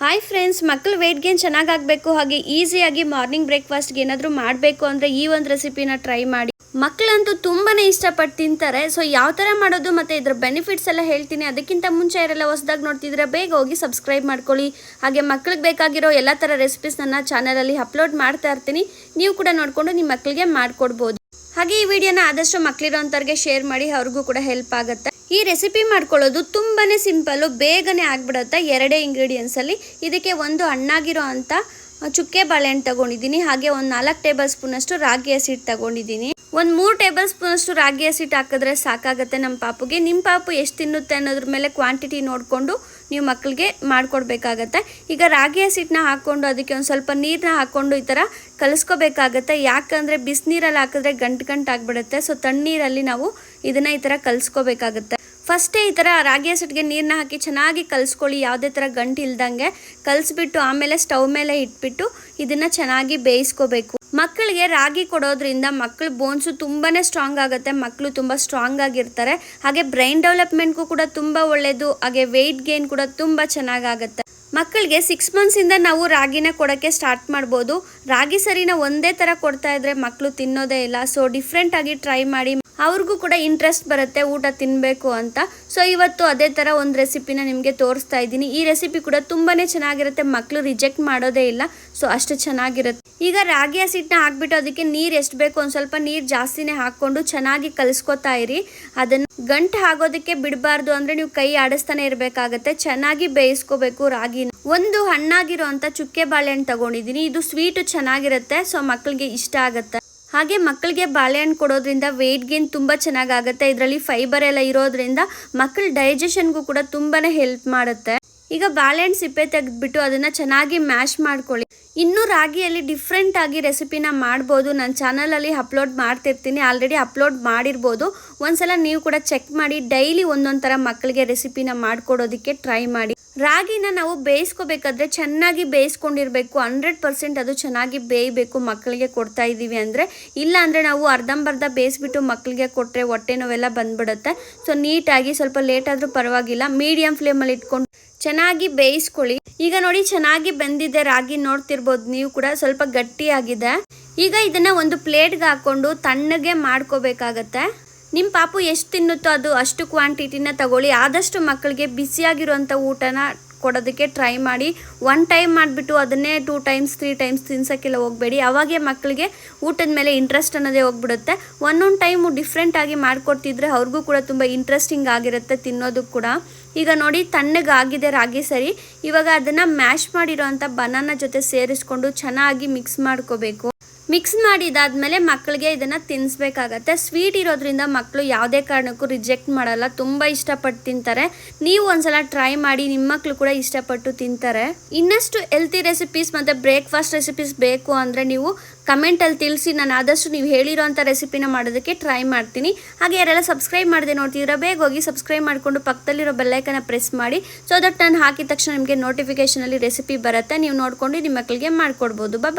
Hi friends ಮಕ್ಕಳು weight gain ಚೆನ್ನಾಗಾಗಬೇಕು, ಹಾಗೆ ಈಸಿಯಾಗಿ ಮಾರ್ನಿಂಗ್ ಬ್ರೇಕ್ಫಾಸ್ಟ್ಗೆ ಏನಾದರೂ ಮಾಡಬೇಕು ಅಂದರೆ ಈ ಒಂದು ರೆಸಿಪಿನ ಟ್ರೈ ಮಾಡಿ. ಮಕ್ಕಳಂತೂ ತುಂಬಾ ಇಷ್ಟಪಟ್ಟು ತಿಂತಾರೆ ಸೊ ಯಾವ ಥರ ಮಾಡೋದು ಮತ್ತು ಇದರ ಬೆನಿಫಿಟ್ಸ್ ಎಲ್ಲ ಹೇಳ್ತೀನಿ. ಅದಕ್ಕಿಂತ ಮುಂಚೆ ಇರಲ್ಲ ಹೊಸದಾಗಿ ನೋಡ್ತಿದ್ರೆ ಬೇಗ ಹೋಗಿ ಸಬ್ಸ್ಕ್ರೈಬ್ ಮಾಡ್ಕೊಳ್ಳಿ. ಹಾಗೆ ಮಕ್ಳಿಗೆ ಬೇಕಾಗಿರೋ ಎಲ್ಲ ಥರ ರೆಸಿಪೀಸ್ ನನ್ನ ಚಾನಲಲ್ಲಿ ಅಪ್ಲೋಡ್ ಮಾಡ್ತಾ ಇರ್ತೀನಿ. ನೀವು ಕೂಡ ನೋಡಿಕೊಂಡು ನಿಮ್ಮ ಮಕ್ಕಳಿಗೆ ಮಾಡಿಕೊಡ್ಬೋದು. ಹಾಗೆ ಈ ವಿಡಿಯೋನ ಆದಷ್ಟು ಮಕ್ಕಳಿರೋಂಥವ್ರಿಗೆ ಶೇರ್ ಮಾಡಿ, ಅವ್ರಿಗೂ ಕೂಡ ಹೆಲ್ಪ್ ಆಗುತ್ತೆ. ಈ ರೆಸಿಪಿ ಮಾಡ್ಕೊಳ್ಳೋದು ತುಂಬಾನೇ ಸಿಂಪಲ್ಲು ಬೇಗನೆ ಆಗಿಬಿಡುತ್ತೆ ಎರಡೇ ಇಂಗ್ರೀಡಿಯೆಂಟ್ಸಲ್ಲಿ ಇದಕ್ಕೆ ಒಂದು ಹಣ್ಣಾಗಿರೋ ಅಂಥ ಚುಕ್ಕೆ ಬಾಳೆಹಣ್ಣು ತಗೊಂಡಿದ್ದೀನಿ, ಹಾಗೆ ಒಂದು ನಾಲ್ಕು ಟೇಬಲ್ ಸ್ಪೂನಷ್ಟು ರಾಗಿ ಹಸಿಟ್ಟು ತಗೊಂಡಿದ್ದೀನಿ. ಒಂದು ಮೂರು ಟೇಬಲ್ ಸ್ಪೂನಷ್ಟು ರಾಗಿ ಹಸಿಟ್ಟು ಹಾಕಿದ್ರೆ ಸಾಕಾಗುತ್ತೆ ನಮ್ಮ ಪಾಪುಗೆ. ನಿಮ್ಮ ಪಾಪು ಎಷ್ಟು ತಿನ್ನುತ್ತೆ ಅನ್ನೋದ್ರ ಮೇಲೆ ಕ್ವಾಂಟಿಟಿ ನೋಡಿಕೊಂಡು ನೀವು ಮಕ್ಕಳಿಗೆ ಮಾಡಿಕೊಡ್ಬೇಕಾಗತ್ತೆ. ಈಗ ರಾಗಿ ಹಸಿಟ್ಟನ್ನ ಹಾಕ್ಕೊಂಡು ಅದಕ್ಕೆ ಒಂದು ಸ್ವಲ್ಪ ನೀರನ್ನ ಹಾಕ್ಕೊಂಡು ಈ ಥರ ಕಲಿಸ್ಕೋಬೇಕಾಗತ್ತೆ. ಯಾಕಂದರೆ ಬಿಸಿನೀರಲ್ಲಿ ಹಾಕಿದ್ರೆ ಗಂಟು ಗಂಟು ಆಗಿಬಿಡುತ್ತೆ. ಸೊ ತಣ್ಣೀರಲ್ಲಿ ನಾವು ಇದನ್ನು ಈ ಥರ ಕಲಿಸ್ಕೋಬೇಕಾಗತ್ತೆ. ಫಸ್ಟೇ ಈ ಥರ ರಾಗಿ ಹಸಿಟ್ಟಿಗೆ ನೀರನ್ನ ಹಾಕಿ ಚೆನ್ನಾಗಿ ಕಲಿಸ್ಕೊಳ್ಳಿ, ಯಾವುದೇ ಥರ ಗಂಟು ಇಲ್ದಂಗೆ ಕಲಿಸ್ಬಿಟ್ಟು ಆಮೇಲೆ ಸ್ಟವ್ ಮೇಲೆ ಇಟ್ಬಿಟ್ಟು ಇದನ್ನು ಚೆನ್ನಾಗಿ ಬೇಯಿಸ್ಕೋಬೇಕು. ಮಕ್ಕಳಿಗೆ ರಾಗಿ ಕೊಡೋದ್ರಿಂದ ಮಕ್ಕಳು ಬೋನ್ಸು ತುಂಬಾ ಸ್ಟ್ರಾಂಗ್ ಆಗುತ್ತೆ ಮಕ್ಕಳು ತುಂಬ ಸ್ಟ್ರಾಂಗ್ ಆಗಿರ್ತಾರೆ. ಹಾಗೆ ಬ್ರೈನ್ ಡೆವಲಪ್ಮೆಂಟ್ಗೂ ಕೂಡ ತುಂಬ ಒಳ್ಳೆಯದು ಹಾಗೆ ವೆಯ್ಟ್ ಗೇನ್ ಕೂಡ ತುಂಬ ಚೆನ್ನಾಗಾಗುತ್ತೆ. ಮಕ್ಕಳಿಗೆ ಸಿಕ್ಸ್ ಮಂತ್ಸಿಂದ ನಾವು ರಾಗಿನ ಕೊಡೋಕ್ಕೆ ಸ್ಟಾರ್ಟ್ ಮಾಡ್ಬೋದು. ರಾಗಿ ಸರಿನ ಒಂದೇ ಥರ ಕೊಡ್ತಾ ಇದ್ರೆ ಮಕ್ಕಳು ತಿನ್ನೋದೇ ಇಲ್ಲ ಸೊ ಡಿಫ್ರೆಂಟಾಗಿ ಟ್ರೈ ಮಾಡಿ ಅವ್ರಿಗೂ ಕೂಡ ಇಂಟ್ರೆಸ್ಟ್ ಬರುತ್ತೆ, ಊಟ ತಿನ್ನಬೇಕು ಅಂತ. ಸೊ ಇವತ್ತು ಅದೇ ಥರ ಒಂದು ರೆಸಿಪಿನ ನಿಮಗೆ ತೋರಿಸ್ತಾ ಇದ್ದೀನಿ. ಈ ರೆಸಿಪಿ ಕೂಡ ತುಂಬಾ ಚೆನ್ನಾಗಿರುತ್ತೆ. ಮಕ್ಕಳು ರಿಜೆಕ್ಟ್ ಮಾಡೋದೇ ಇಲ್ಲ. ಸೊ ಅಷ್ಟು ಚೆನ್ನಾಗಿರುತ್ತೆ. ಈಗ ರಾಗಿ ಹಸಿಟ್ಟನ್ನ ಹಾಕ್ಬಿಟ್ಟು ಅದಕ್ಕೆ ನೀರು ಎಷ್ಟು ಬೇಕು? ಒಂದು ಸ್ವಲ್ಪ ನೀರು ಜಾಸ್ತಿನೇ ಹಾಕ್ಕೊಂಡು ಚೆನ್ನಾಗಿ ಕಲಿಸ್ಕೊತಾ ಇರಿ. ಅದನ್ನು ಗಂಟು ಆಗೋದಕ್ಕೆ ಬಿಡಬಾರ್ದು ಅಂದರೆ ನೀವು ಕೈ ಆಡಿಸ್ತಾನೆ ಇರಬೇಕಾಗತ್ತೆ. ಚೆನ್ನಾಗಿ ಬೇಯಿಸ್ಕೋಬೇಕು ರಾಗಿನ. ಒಂದು ಹಣ್ಣಾಗಿರೋ ಅಂತ ಚುಕ್ಕೆ ಬಾಳೆಹಣ್ಣು ತಗೊಂಡಿದ್ದೀನಿ. ಇದು ಸ್ವೀಟು ಚೆನ್ನಾಗಿರುತ್ತೆ. ಸೊ ಮಕ್ಕಳಿಗೆ ಇಷ್ಟ ಆಗುತ್ತೆ. ಹಾಗೆ ಮಕ್ಕಳಿಗೆ ಬಾಳೆಹಣ್ಣು ಕೊಡೋದ್ರಿಂದ ವೆಯ್ಟ್ ಗೇನ್ ತುಂಬ ಚೆನ್ನಾಗಾಗುತ್ತೆ. ಇದರಲ್ಲಿ ಫೈಬರ್ ಎಲ್ಲ ಇರೋದ್ರಿಂದ ಮಕ್ಕಳ ಡೈಜೆಷನ್ಗೂ ಕೂಡ ತುಂಬಾ ಹೆಲ್ಪ್ ಮಾಡುತ್ತೆ. ಈಗ ಬಾಳೆಹಣ್ಣು ಸಿಪ್ಪೆ ತೆಗೆದ್ಬಿಟ್ಟು ಅದನ್ನು ಚೆನ್ನಾಗಿ ಮ್ಯಾಶ್ ಮಾಡ್ಕೊಳ್ಳಿ. ಇನ್ನೂ ರಾಗಿಯಲ್ಲಿ ಡಿಫ್ರೆಂಟ್ ಆಗಿ ರೆಸಿಪಿನ ಮಾಡ್ಬೋದು. ನನ್ನ ಚಾನಲಲ್ಲಿ ಅಪ್ಲೋಡ್ ಮಾಡ್ತಿರ್ತೀನಿ. ಆಲ್ರೆಡಿ ಅಪ್ಲೋಡ್ ಮಾಡಿರ್ಬೋದು. ಒಂದ್ಸಲ ನೀವು ಕೂಡ ಚೆಕ್ ಮಾಡಿ ಡೈಲಿ ಒಂದೊಂದು ಥರ ಮಕ್ಕಳಿಗೆ ರೆಸಿಪಿನ ಮಾಡಿಕೊಡೋದಕ್ಕೆ ಟ್ರೈ ಮಾಡಿ. ರಾಗಿನ ನಾವು ಬೇಯಿಸ್ಕೋಬೇಕಾದ್ರೆ ಚೆನ್ನಾಗಿ ಬೇಯಿಸ್ಕೊಂಡಿರಬೇಕು. ಹಂಡ್ರೆಡ್ ಪರ್ಸೆಂಟ್ ಅದು ಚೆನ್ನಾಗಿ ಬೇಯಬೇಕು ಮಕ್ಕಳಿಗೆ ಕೊಡ್ತಾ ಇದ್ದೀವಿ ಅಂದರೆ. ಇಲ್ಲ ಅಂದರೆ ನಾವು ಅರ್ಧಂಬರ್ಧ ಬೇಯಿಸ್ಬಿಟ್ಟು ಮಕ್ಕಳಿಗೆ ಕೊಟ್ಟರೆ ಹೊಟ್ಟೆ ನೋವೆಲ್ಲ ಬಂದ್ಬಿಡುತ್ತೆ. ಸೊ ನೀಟಾಗಿ ಸ್ವಲ್ಪ ಲೇಟ್ ಆದರೂ ಪರವಾಗಿಲ್ಲ. ಮೀಡಿಯಂ ಫ್ಲೇಮಲ್ಲಿ ಇಟ್ಕೊಂಡು ಚೆನ್ನಾಗಿ ಬೇಯಿಸ್ಕೊಳ್ಳಿ. ಈಗ ನೋಡಿ ಚೆನ್ನಾಗಿ ಬೆಂದಿದೆ ರಾಗಿ, ನೋಡ್ತಿರ್ಬೋದು ನೀವು ಕೂಡ ಸ್ವಲ್ಪ ಗಟ್ಟಿಯಾಗಿದೆ. ಈಗ ಇದನ್ನ ಒಂದು ಪ್ಲೇಟ್ಗೆ ಹಾಕೊಂಡು ತಣ್ಣಗೆ ಮಾಡ್ಕೋಬೇಕಾಗತ್ತೆ. ನಿಮ್ಮ ಪಾಪು ಎಷ್ಟು ತಿನ್ನುತ್ತೋ ಅದು ಅಷ್ಟು ಕ್ವಾಂಟಿಟಿನ ತಗೊಳ್ಳಿ. ಆದಷ್ಟು ಮಕ್ಕಳಿಗೆ ಬಿಸಿಯಾಗಿರುವಂಥ ಊಟನ ಕೊಡೋದಕ್ಕೆ ಟ್ರೈ ಮಾಡಿ. ಒನ್ ಟೈಮ್ ಮಾಡಿಬಿಟ್ಟು ಅದನ್ನೇ ಟೂ ಟೈಮ್ಸ್ ತ್ರೀ ಟೈಮ್ಸ್ ತಿನ್ಸೋಕ್ಕೆಲ್ಲ ಹೋಗಬೇಡಿ. ಅವಾಗೆ ಮಕ್ಕಳಿಗೆ ಊಟದ ಮೇಲೆ ಇಂಟ್ರೆಸ್ಟ್ ಅನ್ನೋದೇ ಹೋಗ್ಬಿಡುತ್ತೆ. ಒಂದೊಂದು ಟೈಮು ಡಿಫ್ರೆಂಟಾಗಿ ಮಾಡಿಕೊಡ್ತಿದ್ರೆ ಅವ್ರಿಗೂ ಕೂಡ ತುಂಬ ಇಂಟ್ರೆಸ್ಟಿಂಗ್ ಆಗಿರುತ್ತೆ ತಿನ್ನೋದು ಕೂಡ. ಈಗ ನೋಡಿ, ತಣ್ಣಗಾಗಿದೆ ರಾಗಿ ಸರಿ. ಇವಾಗ ಅದನ್ನು ಮ್ಯಾಶ್ ಮಾಡಿರೋಂಥ ಬನಾನ ಜೊತೆ ಸೇರಿಸ್ಕೊಂಡು ಚೆನ್ನಾಗಿ ಮಿಕ್ಸ್ ಮಾಡ್ಕೋಬೇಕು. ಮಿಕ್ಸ್ ಮಾಡಿದಾದ್ಮೇಲೆ ಮಕ್ಕಳಿಗೆ ಇದನ್ನ ತಿನ್ನಿಸ್ಬೇಕಾಗತ್ತೆ ಸ್ವೀಟ್ ಇರೋದ್ರಿಂದ ಮಕ್ಕಳು ಯಾವುದೇ ಕಾರಣಕ್ಕೂ ರಿಜೆಕ್ಟ್ ಮಾಡಲ್ಲ. ತುಂಬ ಇಷ್ಟಪಟ್ಟು ತಿಂತಾರೆ. ನೀವು ಒಂದ್ಸಲ ಟ್ರೈ ಮಾಡಿ ನಿಮ್ಮ ಮಕ್ಕಳು ಕೂಡ ಇಷ್ಟಪಟ್ಟು ತಿಂತಾರೆ. ಇನ್ನಷ್ಟು ಹೆಲ್ತಿ ರೆಸಿಪೀಸ್ ಮತ್ತು ಬ್ರೇಕ್ಫಾಸ್ಟ್ ರೆಸಿಪೀಸ್ ಬೇಕು ಅಂದರೆ ನೀವು ಕಮೆಂಟಲ್ಲಿ ತಿಳಿಸಿ. ನಾನು ಆದಷ್ಟು ನೀವು ಹೇಳಿರೋಂಥ ರೆಸಿಪಿನ ಮಾಡೋದಕ್ಕೆ ಟ್ರೈ ಮಾಡ್ತೀನಿ. ಹಾಗೆ ಯಾರೆಲ್ಲ ಸಬ್ಸ್ಕ್ರೈಬ್ ಮಾಡದೆ ನೋಡ್ತಿದ್ರೆ ಬೇಗ ಹೋಗಿ ಸಬ್ಸ್ಕ್ರೈಬ್ ಮಾಡಿಕೊಂಡು ಪಕ್ಕದಲ್ಲಿರೋ ಬೆಲ್ಲೈಕನ್ನ ಪ್ರೆಸ್ ಮಾಡಿ. ಸೊ ದಟ್ ನಾನು ಹಾಕಿದ ತಕ್ಷಣ ನಿಮಗೆ ನೋಟಿಫಿಕೇಷನಲ್ಲಿ ರೆಸಿಪಿ ಬರುತ್ತೆ. ನೀವು ನೋಡ್ಕೊಂಡು ನಿಮ್ಮ ಮಕ್ಕಳಿಗೆ ಮಾಡಿಕೊಡ್ಬೋದು. ಬಾಬಾ